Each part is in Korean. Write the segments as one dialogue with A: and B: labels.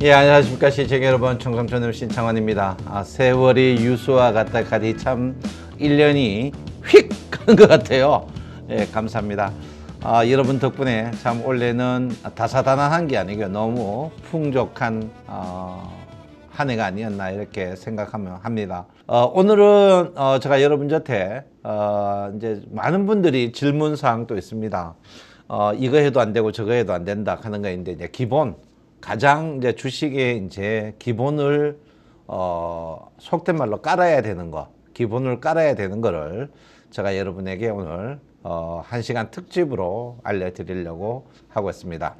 A: 예, 안녕하십니까 시청 여러분 청성촌의 신창원입니다. 아, 세월이 유수와 같다 가디 참 1년이 휙 가는 것 같아요. 예, 감사합니다. 아, 여러분 덕분에 참 올해는 다사다난한 게 아니고 너무 풍족한 어, 한 해가 아니었나 이렇게 생각하면 합니다. 어, 오늘은 어, 제가 여러분 곁에 어, 이제 많은 분들이 질문 사항도 있습니다. 어, 이거 해도 안 되고 저거 해도 안 된다 하는 거 이제 기본 가장 이제 주식의 이제 기본을 어, 속된 말로 깔아야 되는 거, 기본을 깔아야 되는 거를 제가 여러분에게 오늘 어, 한 시간 특집으로 알려드리려고 하고 있습니다.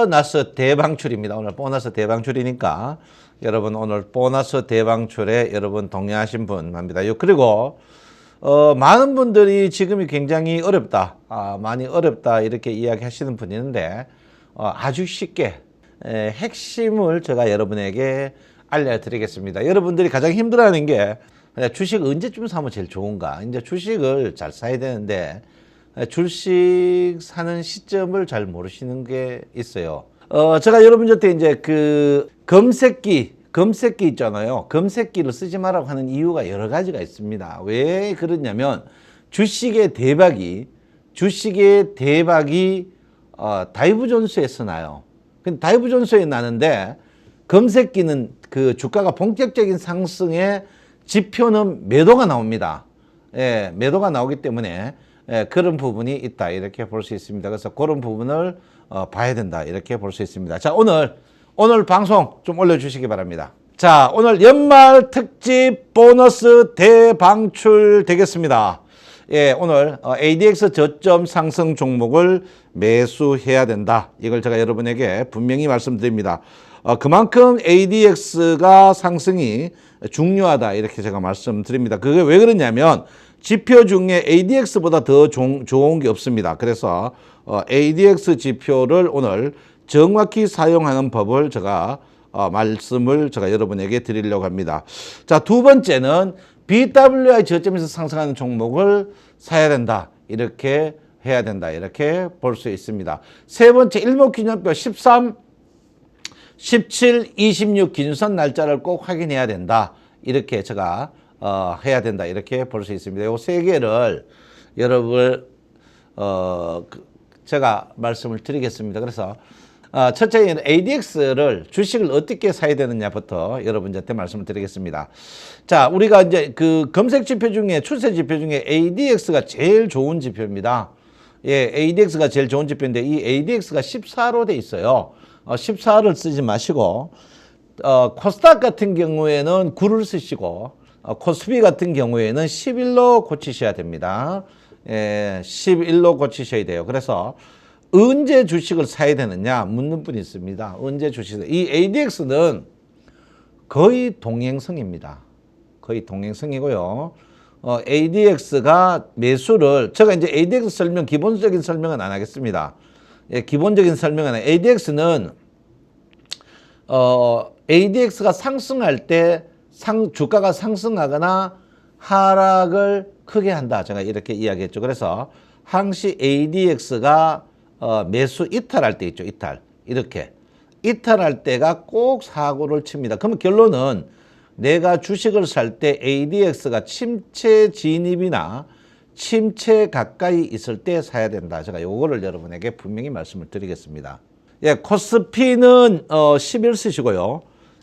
A: 보너스 대방출입니다. 오늘 보너스 대방출이니까 여러분 오늘 보너스 대방출에 여러분 동의하신 분 합니다. 요- 그리고 어, 많은 분들이 지금이 굉장히 어렵다, 아, 많이 어렵다 이렇게 이야기하시는 분이 있는데 어, 아주 쉽게 에, 핵심을 제가 여러분에게 알려드리겠습니다. 여러분들이 가장 힘들어하는 게 주식 언제쯤 사면 제일 좋은가? 이제 주식을 잘 사야 되는데 에, 주식 사는 시점을 잘 모르시는 게 있어요. 어, 제가 여러분 곁에 이제 그 검색기 검색기 있잖아요. 검색기를 쓰지 말라고 하는 이유가 여러 가지가 있습니다. 왜 그러냐면 주식의 대박이 주식의 대박이 어, 다이브 존스에서 나요. 근데 다이브 존스에 나는데 검색기는 그 주가가 본격적인 상승의 지표는 매도가 나옵니다. 예, 매도가 나오기 때문에 예, 그런 부분이 있다 이렇게 볼 수 있습니다. 그래서 그런 부분을 어, 봐야 된다 이렇게 볼 수 있습니다. 자 오늘 오늘 방송 좀 올려주시기 바랍니다. 자 오늘 연말 특집 보너스 대방출 되겠습니다. 예, 오늘 어, ADX 저점 상승 종목을 매수해야 된다. 이걸 제가 여러분에게 분명히 말씀드립니다. 어, 그만큼 ADX가 상승이 중요하다. 이렇게 제가 말씀드립니다. 그게 왜 그러냐면 지표 중에 ADX보다 더 좋은, 좋은 게 없습니다. 그래서 어, ADX 지표를 오늘 정확히 사용하는 법을 제가 어, 말씀을 제가 여러분에게 드리려고 합니다. 자, 두 번째는 BWI 저점에서 상승하는 종목을 사야 된다. 이렇게 해야 된다. 이렇게 볼 수 있습니다. 세 번째 일목균형표 13, 17, 26 기준선 날짜를 꼭 확인해야 된다. 이렇게 제가 어, 해야 된다. 이렇게 볼 수 있습니다. 요세 개를 여러분 어, 그, 제가 말씀을 드리겠습니다. 그래서 어, 첫째는 ADX를 주식을 어떻게 사야 되느냐부터 여러분한테 말씀을 드리겠습니다. 자, 우리가 이제 그 검색 지표 중에 추세 지표 중에 ADX가 제일 좋은 지표입니다. 예, ADX가 제일 좋은 지표인데 이 ADX가 14로 돼 있어요. 어, 14를 쓰지 마시고 어, 코스닥 같은 경우에는 9를 쓰시고 어, 코스피 같은 경우에는 11로 고치셔야 됩니다. 예, 11로 고치셔야 돼요. 그래서 언제 주식을 사야 되느냐 묻는 분이 있습니다. 언제 주식을 이 ADX는 거의 동행성입니다. 거의 동행성이고요. 어, ADX가 매수를 제가 이제 ADX 설명 기본적인 설명은 안 하겠습니다. 예, 기본적인 설명은 ADX는 어, ADX가 상승할 때 상, 주가가 상승하거나 하락을 크게 한다. 제가 이렇게 이야기했죠. 그래서 항시 ADX가 어, 매수 이탈할 때 있죠. 이탈. 이렇게. 이탈할 때가 꼭 사고를 칩니다. 그러면 결론은 내가 주식을 살 때 ADX가 침체 진입이나 침체 가까이 있을 때 사야 된다. 제가 요거를 여러분에게 분명히 말씀을 드리겠습니다. 예, 코스피는 어 11 쓰시고요.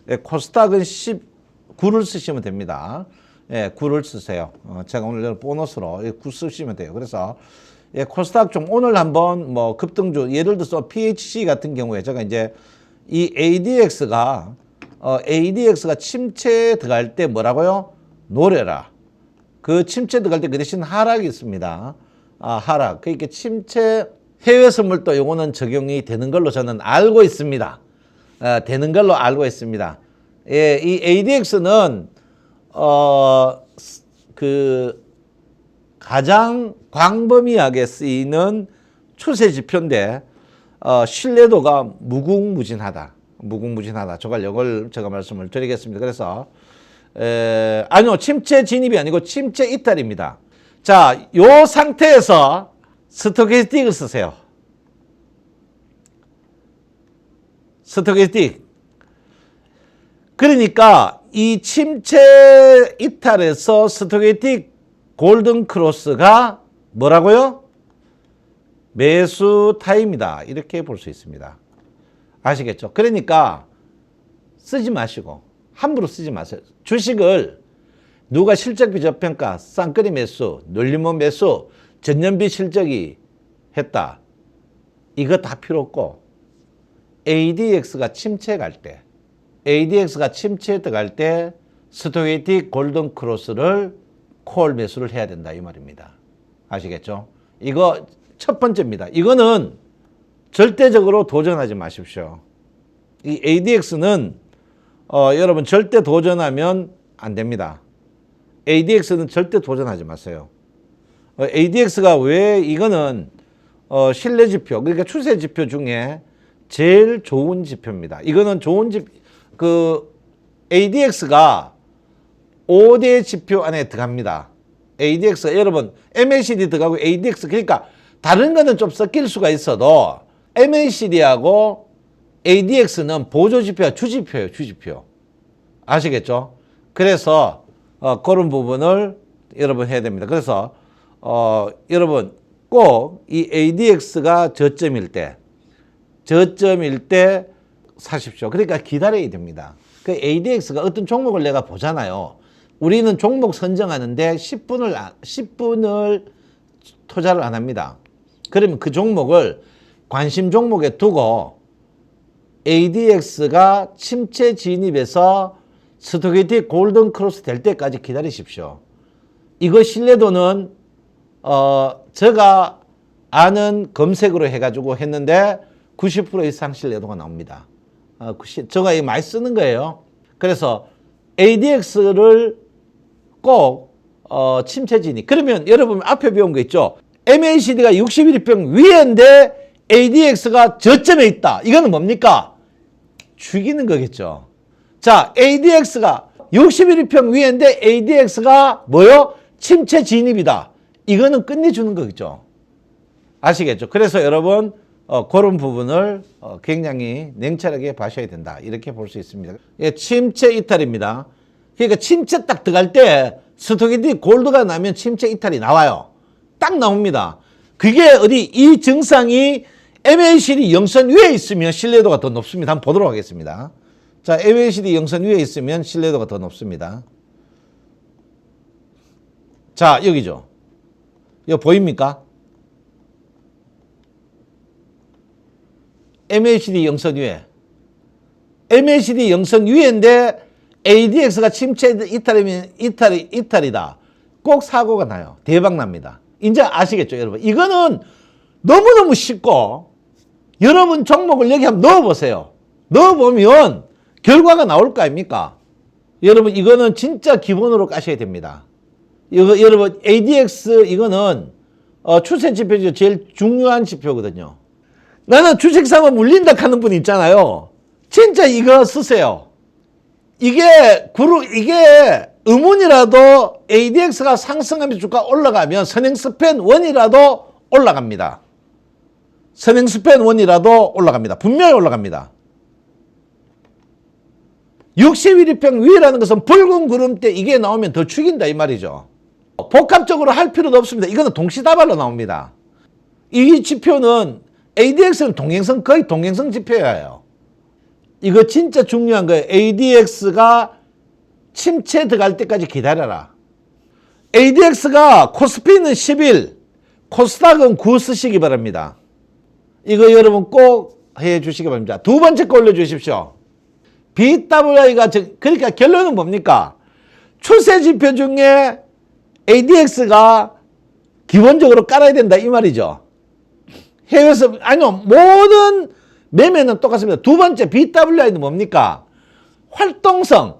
A: 예, 코스닥은 19를 쓰시면 됩니다. 예, 9를 쓰세요. 어, 제가 오늘 보너스로 9 쓰시면 돼요. 그래서 예, 코스닥 좀 오늘 한번 뭐 급등주 예를 들어서 PHC 같은 경우에 제가 이제 이 ADX가 어, ADX가 침체 들어갈 때 뭐라고요? 노래라. 그 침체 들어갈 때 그 대신 하락이 있습니다. 아, 하락. 그러니까 침체 해외 선물도 요거는 적용이 되는 걸로 저는 알고 있습니다. 어, 되는 걸로 알고 있습니다. 예, 이 ADX는 어, 그 가장 광범위하게 쓰이는 추세 지표인데 어, 신뢰도가 무궁무진하다. 무궁무진하다. 저걸 이걸 제가 말씀을 드리겠습니다. 그래서 에, 아니요 침체 진입이 아니고 침체 이탈입니다. 자, 요 상태에서 스토캐스틱을 쓰세요. 스토게틱. 그러니까 이 침체 이탈에서 스토게틱 골든 크로스가 뭐라고요? 매수 타임이다. 이렇게 볼 수 있습니다. 아시겠죠? 그러니까 쓰지 마시고 함부로 쓰지 마세요. 주식을 누가 실적비 저평가, 쌍끌이 매수, 놀림몬 매수, 전년비 실적이 했다. 이거 다 필요 없고 ADX가 침체 갈 때, ADX가 침체에 들어갈 때 스토게틱 골든 크로스를 콜 매수를 해야 된다 이 말입니다. 아시겠죠? 이거 첫 번째입니다. 이거는 절대적으로 도전하지 마십시오. 이 ADX는 어, 여러분 절대 도전하면 안 됩니다. ADX는 절대 도전하지 마세요. 어, ADX가 왜 이거는 어, 신뢰 지표 그러니까 추세 지표 중에 제일 좋은 지표입니다. 이거는 좋은 지, 그 ADX가 5대 지표 안에 들어갑니다. ADX 여러분 MACD 들어가고 ADX 그러니까 다른 거는 좀 섞일 수가 있어도 MACD하고 ADX는 보조 지표야 주지표예요 주지표 아시겠죠? 그래서 어, 그런 부분을 여러분 해야 됩니다. 그래서 어, 여러분 꼭 이 ADX가 저점일 때 저점일 때 사십시오. 그러니까 기다려야 됩니다. 그 ADX가 어떤 종목을 내가 보잖아요. 우리는 종목 선정하는데 10분을 10분을 투자를 안 합니다. 그러면 그 종목을 관심 종목에 두고 ADX가 침체 진입해서 스토게틱 골든 크로스 될 때까지 기다리십시오. 이거 신뢰도는 어 제가 아는 검색으로 해가지고 했는데 90% 이상 신뢰도가 나옵니다. 어, 90, 제가 이 많이 쓰는 거예요. 그래서 ADX를 꼭 어, 침체 진입. 그러면 여러분 앞에 배운 거 있죠. MACD가 61평 위인데 ADX가 저점에 있다. 이거는 뭡니까? 죽이는 거겠죠. 자, ADX가 61평 위인데 ADX가 뭐요? 침체 진입이다. 이거는 끝내주는 거겠죠. 아시겠죠? 그래서 여러분 어, 그런 부분을 어, 굉장히 냉철하게 봐셔야 된다. 이렇게 볼 수 있습니다. 예, 침체 이탈입니다. 그러니까 침체 딱 들어갈 때 스토키디 골드가 나면 침체 이탈이 나와요. 딱 나옵니다. 그게 어디 이 증상이 MACD 영선 위에 있으면 신뢰도가 더 높습니다. 한번 보도록 하겠습니다. 자, MACD 영선 위에 있으면 신뢰도가 더 높습니다. 자, 여기죠. 이거 보입니까? MACD 영선 위에. MACD 영선 위에인데 ADX가 침체 이탈이면 이탈이 이탈이다. 꼭 사고가 나요. 대박 납니다. 이제 아시겠죠, 여러분? 이거는 너무너무 쉽고 여러분 종목을 여기 한번 넣어 보세요. 넣어 보면 결과가 나올 거 아닙니까? 여러분 이거는 진짜 기본으로 까셔야 됩니다. 이거 여러분 ADX 이거는 어, 추세 지표 중 제일 중요한 지표거든요. 나는 주식 사면 물린다 하는 분 있잖아요. 진짜 이거 쓰세요. 이게 구루 이게 의문이라도 ADX가 상승하면서 주가 올라가면 선행스팬 원이라도 올라갑니다. 선행스팬 원이라도 올라갑니다. 분명히 올라갑니다. 61일평 위라는 것은 붉은 구름대 이게 나오면 더 죽인다 이 말이죠. 복합적으로 할 필요도 없습니다. 이거는 동시다발로 나옵니다. 이 지표는 ADX는 동행성 거의 동행성 지표예요. 이거 진짜 중요한 거예요. ADX가 침체 들어갈 때까지 기다려라. ADX가 코스피는 10일, 코스닥은 9 쓰시기 바랍니다. 이거 여러분 꼭 해 주시기 바랍니다. 두 번째 거 올려주십시오. BWI가 그러니까 결론은 뭡니까? 추세 지표 중에 ADX가 기본적으로 깔아야 된다 이 말이죠. 해외에서 아니요 모든 매매는 똑같습니다. 두 번째 BWI는 뭡니까? 활동성,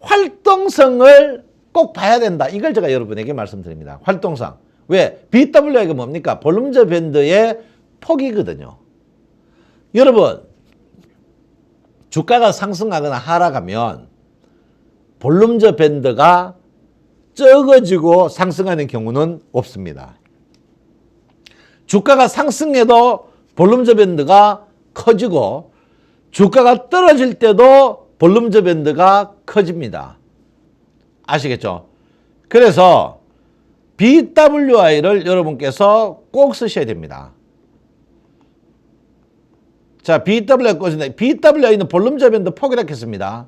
A: 활동성을 꼭 봐야 된다. 이걸 제가 여러분에게 말씀드립니다. 활동성. 왜? BWI가 뭡니까? 볼륨저 밴드의 폭이거든요. 여러분, 주가가 상승하거나 하락하면 볼륨저 밴드가 적어지고 상승하는 경우는 없습니다. 주가가 상승해도 볼륨저 밴드가 커지고 주가가 떨어질 때도 볼륨저 밴드가 커집니다. 아시겠죠? 그래서 BWI를 여러분께서 꼭 쓰셔야 됩니다. 자, BWI 꽂은다. BWI는 볼륨저 밴드 폭이라 했습니다.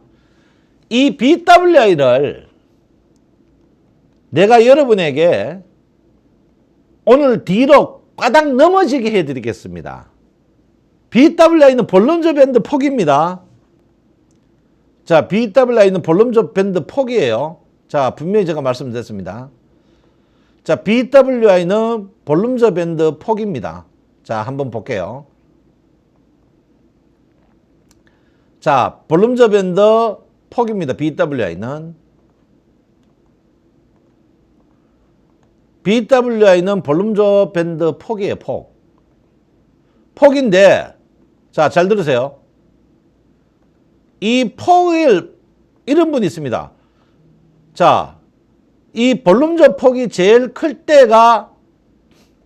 A: 이 BWI를 내가 여러분에게 오늘 뒤로 바닥 넘어지게 해드리겠습니다. BWI는 볼륨저 밴드 폭입니다. 자, BWI는 볼륨저 밴드 폭이에요. 자, 분명히 제가 말씀드렸습니다. 자, BWI는 볼륨저 밴드 폭입니다. 자, 한번 볼게요. 자, 볼륨저 밴드 폭입니다. BWI는. BWI는 볼륨저 밴드 폭이에요, 폭. 폭인데, 자, 잘 들으세요. 이 폭을, 이런 분이 있습니다. 자, 이 볼륨저 폭이 제일 클 때가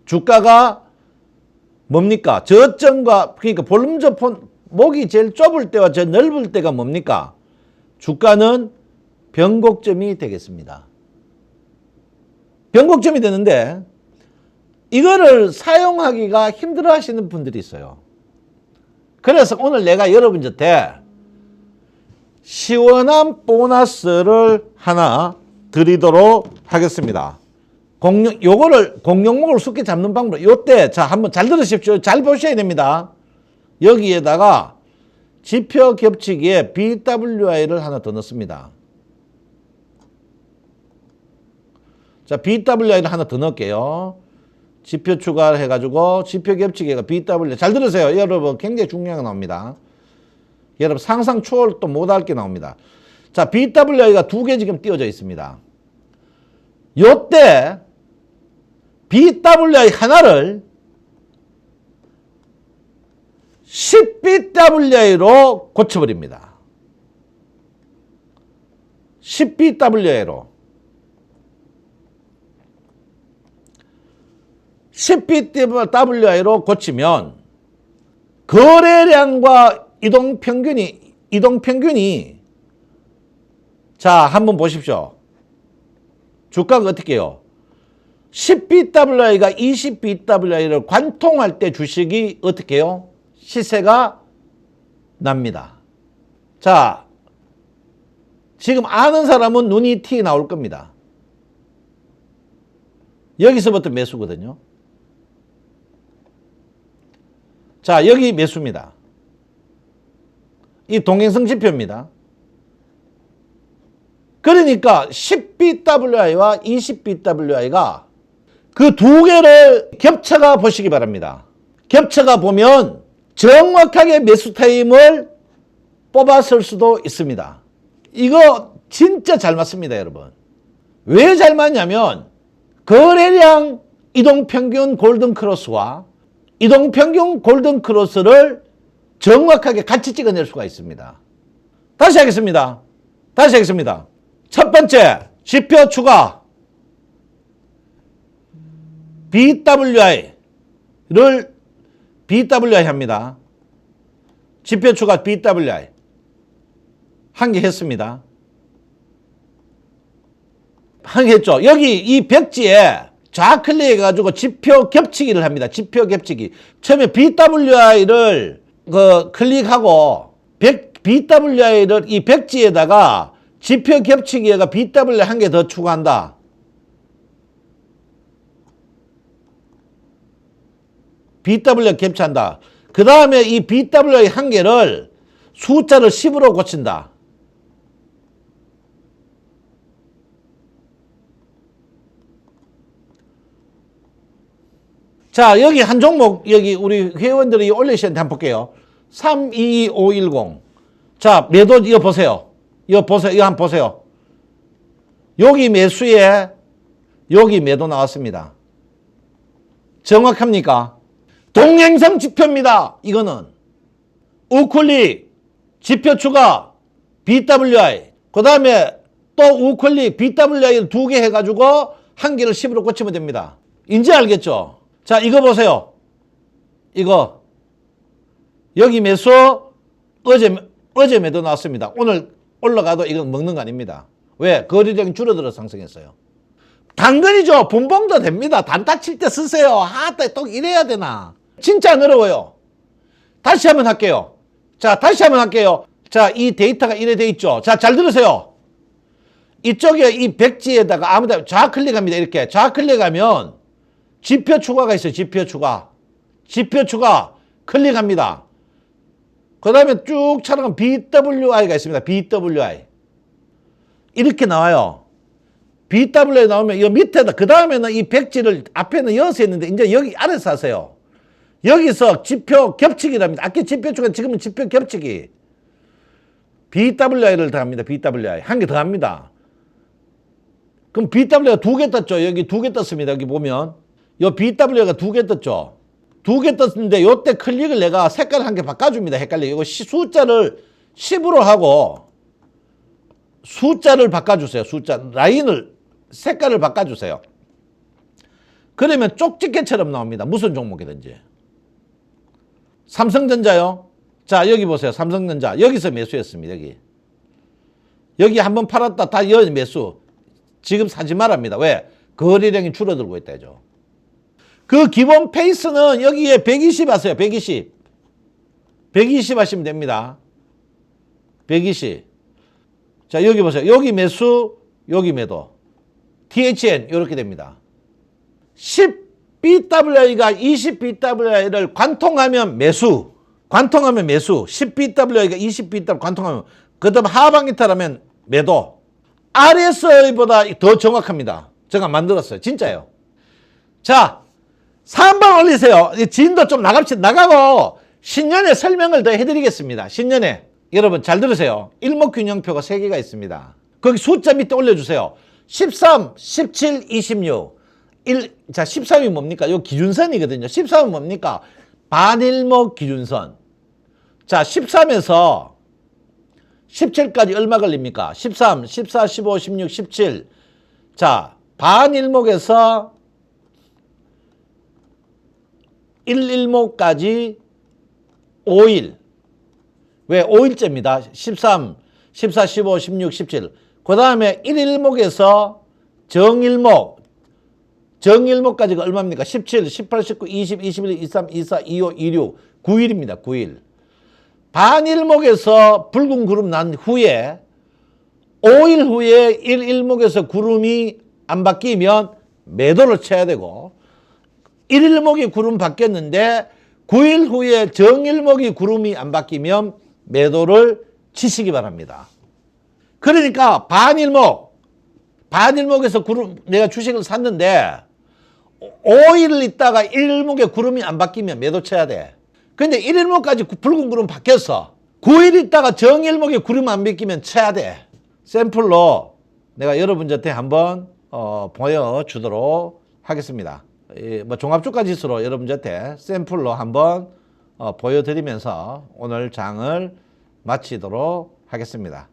A: 주가가 뭡니까? 저점과, 그러니까 볼륨저 폭, 목이 제일 좁을 때와 저 넓을 때가 뭡니까? 주가는 변곡점이 되겠습니다. 변곡점이 되는데 이거를 사용하기가 힘들어 하시는 분들이 있어요. 그래서 오늘 내가 여러분한테 시원한 보너스를 하나 드리도록 하겠습니다. 공룡, 요거를 공룡목을 쉽게 잡는 방법, 요때, 자, 한번 잘 들으십시오. 잘 보셔야 됩니다. 여기에다가 지표 겹치기에 BWI를 하나 더 넣습니다. 자, BWI를 하나 더 넣을게요. 지표 추가를 해가지고 지표 겹치기가 BW. 잘 들으세요. 여러분, 굉장히 중요한 거 나옵니다. 여러분, 상상 초월 또 못할 게 나옵니다. 자, BWI가 두 개 지금 띄워져 있습니다. 요때 BWI 하나를 10BWI로 고쳐버립니다. 10BWI로. 10BWI로 고치면 거래량과 이동 평균이 이동 평균이 자, 한번 보십시오. 주가가 어떻게 해요? 10BWI가 20BWI를 관통할 때 주식이 어떻게 해요? 시세가 납니다. 자, 지금 아는 사람은 눈이 티 나올 겁니다. 여기서부터 매수거든요. 자, 여기 매수입니다. 이 동행성 지표입니다. 그러니까 10BWI와 20BWI가 그 두 개를 겹쳐가 보시기 바랍니다. 겹쳐가 보면 정확하게 매수 타임을 뽑았을 수도 있습니다. 이거 진짜 잘 맞습니다, 여러분. 왜 잘 맞냐면 거래량 이동평균 골든크로스와 이동평균 골든크로스를 정확하게 같이 찍어낼 수가 있습니다. 다시 하겠습니다. 다시 하겠습니다. 첫 번째, 지표 추가. BWI를 BWI 합니다. 지표 추가 BWI. 한 개 했습니다. 한 개 했죠. 여기 이 벽지에 좌클릭 해가지고 지표 겹치기를 합니다. 지표 겹치기. 처음에 BWI를 그 클릭하고 BWI를 이 벽지에다가 지표 겹치기가 BW 한개 더 추가한다. BW 겹치한다. 그 다음에 이 BW 한 개를 숫자를 10으로 고친다. 자, 여기 한 종목, 여기 우리 회원들이 올리시는데 한번 볼게요. 322510. 자, 매도 이거 보세요. 이거 보세요. 이거 한번 보세요. 여기 매수에 여기 매도 나왔습니다. 정확합니까? 동행성 지표입니다. 이거는 우클릭 지표 추가 BWI 그 다음에 또 우클릭 BWI 두개 해가지고 한 개를 10으로 고치면 됩니다. 이제 알겠죠? 자 이거 보세요. 이거 여기 매수 어제 어제 매도 나왔습니다. 오늘 올라가도 이건 먹는 거 아닙니다. 왜? 거래량이 줄어들어 상승했어요. 당근이죠. 분봉도 됩니다. 단타 칠 때 쓰세요. 하다 또 이래야 되나? 진짜 안 어려워요. 다시 한번 할게요. 자, 다시 한번 할게요. 자, 이 데이터가 이래 돼 있죠. 자, 잘 들으세요. 이쪽에 이 백지에다가 아무데나 좌클릭합니다. 이렇게 좌클릭하면 지표 추가가 있어요. 지표 추가. 지표 추가 클릭합니다. 그 다음에 쭉 차라가면 BWI가 있습니다. BWI. 이렇게 나와요. BWI 나오면 이 밑에다 그 다음에는 이 백지를 앞에는 여서 했는데 이제 여기 아래서 하세요. 여기서 지표 겹치기랍니다. 아까 지표 추가 지금은 지표 겹치기. BWI를 더합니다. BWI 한 개 더 합니다. 그럼 BWI가 두 개 떴죠. 여기 두 개 떴습니다. 여기 보면 요 BWI가 두 개 떴죠. 두 개 떴는데 요때 클릭을 내가 색깔 한 개 바꿔줍니다. 헷갈리게 이거 시- 숫자를 10으로 하고 숫자를 바꿔주세요. 숫자 라인을 색깔을 바꿔주세요. 그러면 쪽집게처럼 나옵니다. 무슨 종목이든지. 삼성전자요. 자 여기 보세요. 삼성전자 여기서 매수했습니다. 여기 여기 한번 팔았다 다여 매수. 지금 사지 말랍니다. 왜? 거래량이 줄어들고 있다죠. 그 기본 페이스는 여기에 120 하세요. 120. 120 하시면 됩니다. 120. 자, 여기 보세요. 여기 매수, 여기 매도. THN 이렇게 됩니다. 10BWI가 20BWI를 관통하면 매수. 관통하면 매수. 10BWI가 20BW 관통하면 그 다음 하방 이탈하면 매도. RSI보다 더 정확합니다. 제가 만들었어요. 진짜요. 자, 3번 올리세요. 이 진도 좀 나갑시다. 나가고 신년에 설명을 더 해드리겠습니다. 신년에 여러분 잘 들으세요. 일목균형표가 3개가 있습니다. 거기 숫자 밑에 올려주세요. 13, 17, 26. 1, 자, 13이 뭡니까? 요 기준선이거든요. 13은 뭡니까? 반일목 기준선. 자, 13에서 17까지 얼마 걸립니까? 13, 14, 15, 16, 17. 자, 반일목에서 1일목까지 5일. 왜 5일째입니다. 13, 14, 15, 16, 17. 그 다음에 1일목에서 정일목. 정일목까지가 얼마입니까? 17, 18, 19, 20, 21, 23, 24, 25, 26. 9일입니다. 9일. 반일목에서 붉은 구름 난 후에 5일 후에 1일목에서 구름이 안 바뀌면 매도를 쳐야 되고 1일목이 구름 바뀌었는데 9일 후에 정일목이 구름이 안 바뀌면 매도를 치시기 바랍니다. 그러니까 반일목, 반일목에서 구름, 내가 주식을 샀는데 5일 있다가 1일목에 구름이 안 바뀌면 매도 쳐야 돼. 근데 1일목까지 붉은 구름 바뀌었어. 9일 있다가 정일목에 구름 안 바뀌면 쳐야 돼. 샘플로 내가 여러분한테 한번 어, 보여주도록 하겠습니다. 이, 뭐 종합주가 지수로 여러분한테 샘플로 한번 어, 보여드리면서 오늘 장을 마치도록 하겠습니다.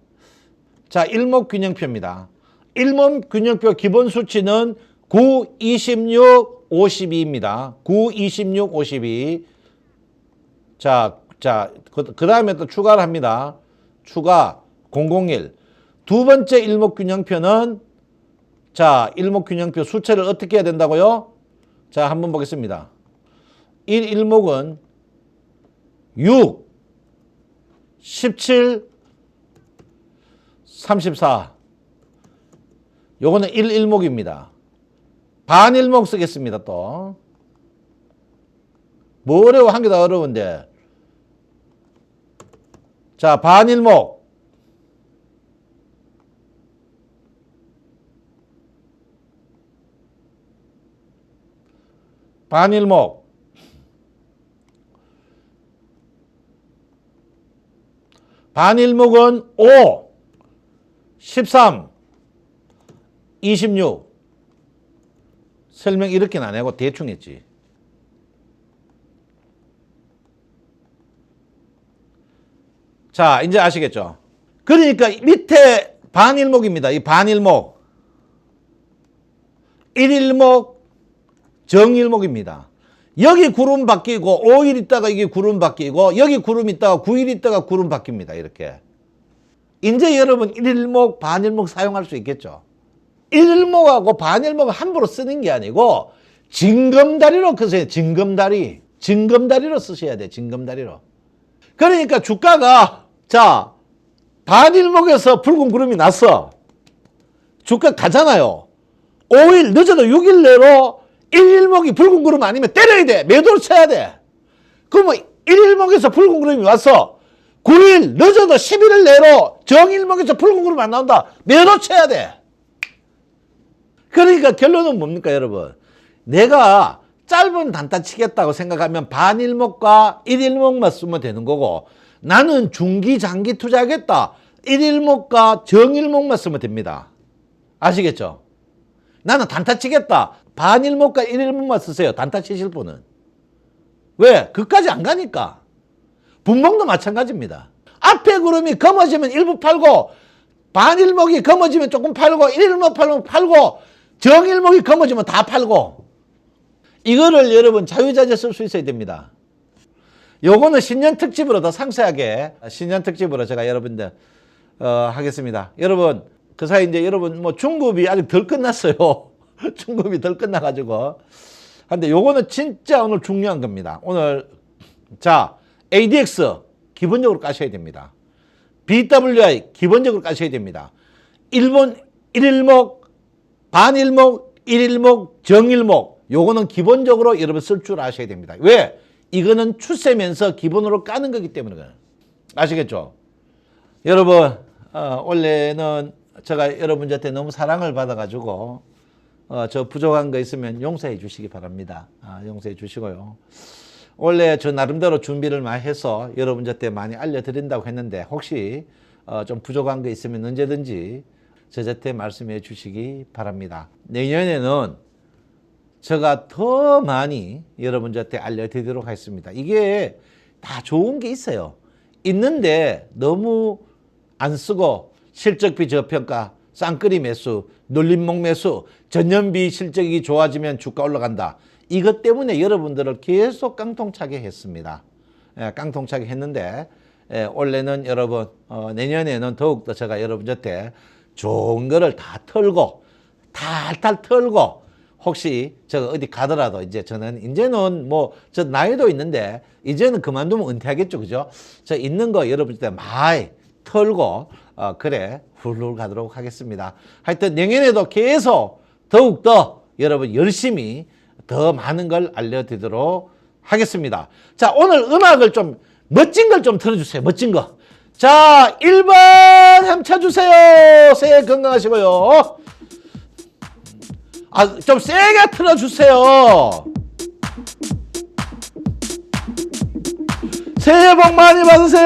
A: 자, 일목균형표입니다. 일목균형표 기본 수치는 9, 26, 52입니다. 9, 26, 52. 자, 자, 그, 그 다음에 또 추가를 합니다. 추가 001. 두 번째 일목균형표는 자, 일목균형표 수치를 어떻게 해야 된다고요? 자, 한번 보겠습니다. 1 일목은 6, 17, 34. 요거는 1 일목입니다. 반일목 쓰겠습니다, 또. 뭐 어려워, 한개더 어려운데. 자, 반일목. 반일목. 반일목은 5, 13, 26. 설명 이렇게는 안 하고 대충 했지. 자, 이제 아시겠죠? 그러니까 밑에 반일목입니다. 이 반일목. 일일목, 정일목입니다. 여기 구름 바뀌고 5일 있다가 이게 구름 바뀌고 여기 구름 있다가 9일 있다가 구름 바뀝니다. 이렇게. 이제 여러분 일일목 반일목 사용할 수 있겠죠. 일일목하고 반일목을 함부로 쓰는 게 아니고 징검다리로 쓰세요. 징검다리. 징검다리로 쓰셔야 돼. 징검다리로. 그러니까 주가가 자 반일목에서 붉은 구름이 났어. 주가 가잖아요. 5일 늦어도 6일 내로 1 일목이 붉은 구름 아니면 때려야 돼. 매도를 쳐야 돼. 그러면 1일목에서 붉은 구름이 왔어. 9일 늦어도 11일 내로 정일목에서 붉은 구름 안 나온다. 매도 쳐야 돼. 그러니까 결론은 뭡니까 여러분? 내가 짧은 단타 치겠다고 생각하면 반일목과 일일목만 쓰면 되는 거고 나는 중기 장기 투자하겠다. 일일목과 정일목만 쓰면 됩니다. 아시겠죠? 나는 단타 치겠다. 반일목과 일일목만 쓰세요. 단타 치실 분은. 왜? 그까지 안 가니까. 분봉도 마찬가지입니다. 앞에 구름이 검어지면 일부 팔고 반일목이 검어지면 조금 팔고 일일목 팔면 팔고 정일목이 검어지면 다 팔고 이거를 여러분 자유자재 쓸 수 있어야 됩니다. 요거는 신년 특집으로 더 상세하게 신년 특집으로 제가 여러분들 어, 하겠습니다. 여러분 그 사이 이제 여러분 뭐 중급이 아직 덜 끝났어요. 중급이 덜 끝나가지고 근데 요거는 진짜 오늘 중요한 겁니다. 오늘 자 ADX 기본적으로 까셔야 됩니다. BWI 기본적으로 까셔야 됩니다. 일본 일일목, 반일목, 일일목, 정일목 요거는 기본적으로 여러분 쓸 줄 아셔야 됩니다. 왜? 이거는 추세면서 기본으로 까는 거기 때문에. 아시겠죠? 여러분 어, 원래는 제가 여러분한테 너무 사랑을 받아가지고 어, 저 부족한 거 있으면 용서해 주시기 바랍니다. 아, 용서해 주시고요. 원래 저 나름대로 준비를 많이 해서 여러분한테 많이 알려드린다고 했는데 혹시 어, 좀 부족한 거 있으면 언제든지 저한테 말씀해 주시기 바랍니다. 내년에는 제가 더 많이 여러분한테 알려드리도록 하겠습니다. 이게 다 좋은 게 있어요. 있는데 너무 안 쓰고 실적비 저평가, 쌍끌이 매수, 눌림목 매수, 전년비 실적이 좋아지면 주가 올라간다. 이것 때문에 여러분들을 계속 깡통차게 했습니다. 예, 깡통차게 했는데 예, 올해는 여러분 어, 내년에는 더욱더 제가 여러분한테 좋은 거를 다 털고 탈탈 털고 혹시 제가 어디 가더라도 이제 저는 이제는 뭐 저 나이도 있는데 이제는 그만두면 은퇴하겠죠 그죠 저 있는 거 여러분한테 많이 털고 어, 그래 훌훌 가도록 하겠습니다 하여튼 내년에도 계속 더욱더 여러분 열심히 더 많은 걸 알려드리도록 하겠습니다 자 오늘 음악을 좀 멋진 걸 좀 틀어주세요 멋진 거 자, 1번 함 쳐주세요. 새해 건강하시고요. 아, 좀 세게 틀어주세요. 새해 복 많이 받으세요.